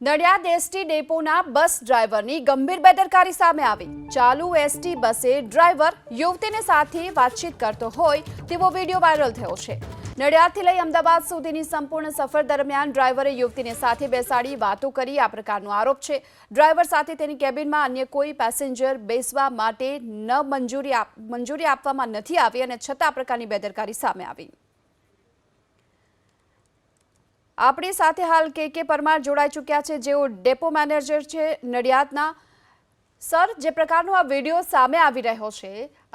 Nadiad ST ડેપોના બસ ડ્રાઈવરની ગંભીર બેદરકારી સામે આવી. ચાલુ એસટી બસે ડ્રાઈવર યુવતીને સાથે વાતચીત કરતો હોય તેવો વીડિયો વાયરલ થયો છે. નડિયાદથી લઈ અમદાવાદ સુધીની સંપૂર્ણ સફર દરમિયાન ડ્રાઈવરે યુવતીને સાથે બેસાડી વાતો કરી. આ પ્રકારનો આરોપ છે. ડ્રાઈવર સાથે તેની કેબિનમાં અન્ય કોઈ પેસેન્જર બેસવા માટે ન મંજૂરી મંજૂરી આપવામાં નથી આવી અને છતાં આ પ્રકારની બેદરકારી સામે આવી. આપણી સાથે હાલ કે કે પરમાર જોડાઈ ચૂક્યા છે, જેઓ ડેપો મેનેજર છે નડિયાદના. સર, જે પ્રકારનો આ વીડિયો સામે આવી રહ્યો છે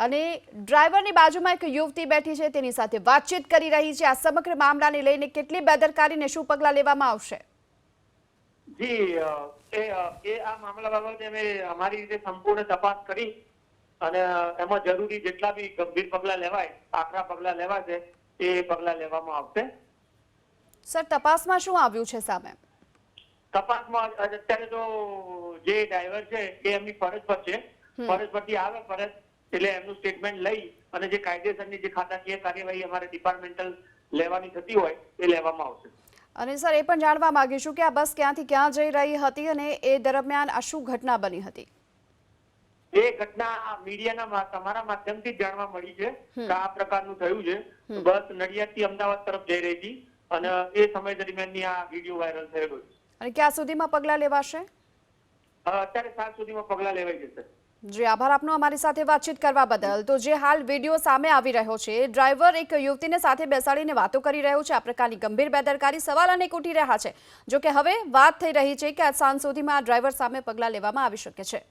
અને ડ્રાઈવરની બાજુમાં એક યુવતી બેઠી છે, તેની સાથે વાતચીત કરી રહી છે. આ સમગ્ર મામલાને લઈને કેટલી બેદરકારીને શું પગલાં લેવામાં આવશે? જી એ આ મામલા બાબતે અમે અમારી રીતે સંપૂર્ણ તપાસ કરી અને એમાં જરૂરી જેટલા બી ગંભીર પગલાં લેવાય, આકરા લેવા લેવાશે એ પગલાં લેવામાં આવશે. સર તપાસમાં શું આવ્યું છે સામે? તપાસમાં અત્યારે તો જે ડ્રાઈવર છે એ એમની ફરજ પર છે. ફરજ પરથી આવે ફરજ એટલે એમનું સ્ટેટમેન્ટ લઈ અને જે કાયદેસરની જે ખાતાકીય કાર્યવાહી અમારે ડિપાર્ટમેન્ટલ લેવાની થતી હોય એ લેવામાં આવશે. અને સર એ પણ જાણવા માંગીશું કે આ બસ ક્યાંથી ક્યાં જઈ રહી હતી અને એ દરમિયાન આ શું ઘટના બની હતી? એ ઘટના મીડિયાના તમારા માધ્યમથી જાણવા મળી છે કે આ પ્રકારનું થયું છે. બસ નડિયાદથી અમદાવાદ તરફ જઈ રહી હતી. અને એ સમય દરમિયાનની આ વીડિયો વાયરલ થયેલો છે. અને ક્યાં સુધીમાં પગલાં લેવાશે? અત્યારે સાત સુધીમાં પગલા લેવાઈ જશે. જી આભાર આપનો અમારી સાથે વાતચીત કરવા બદલ. તો જે હાલ વીડિયો સામે આવી રહ્યો છે ડ્રાઈવર એક યુવતીને સાથે બેસાડીને વાતો કરી રહ્યો છે. આ પ્રકારની ગંભીર બેદરકારી સવાલ અનેક ઉઠી રહ્યા છે. જો કે હવે વાત થઈ રહી છે કે આજ સાંજ સુધીમાં આ ડ્રાઈવર સામે પગલાં લેવામાં આવી શકે છે.